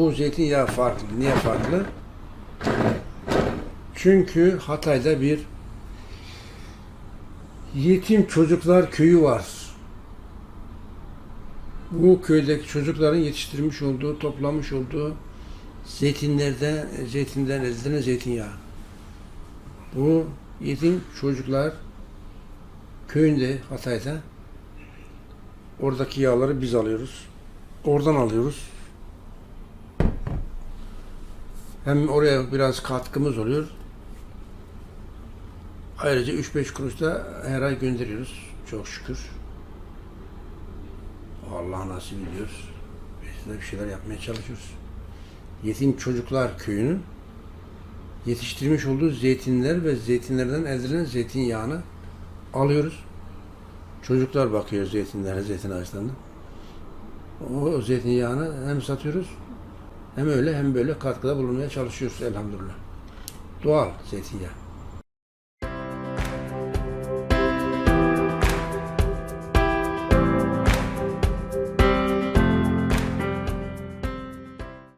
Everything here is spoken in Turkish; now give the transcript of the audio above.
bu zeytinyağı farklı. Niye farklı? Çünkü Hatay'da bir yetim çocuklar köyü var. Bu köydeki çocukların yetiştirmiş olduğu, toplamış olduğu zeytinlerden, zeytinden elde zeytinyağı. Bu yetim çocuklar köyünde Hatay'da oradaki yağları biz alıyoruz. Oradan alıyoruz. Hem oraya biraz katkımız oluyor. Ayrıca 3-5 kuruş da her ay gönderiyoruz. Çok şükür. Allah nasip ediyoruz. Biz de bir şeyler yapmaya çalışıyoruz. Yetim Çocuklar Köyü'nün yetiştirmiş olduğu zeytinler ve zeytinlerden elde edilen zeytinyağını alıyoruz. Çocuklar bakıyor zeytinlere, zeytin ağaçlarına. O zeytinyağını hem satıyoruz hem öyle hem böyle katkıda bulunmaya çalışıyoruz elhamdülillah. Doğal zeytinyağı.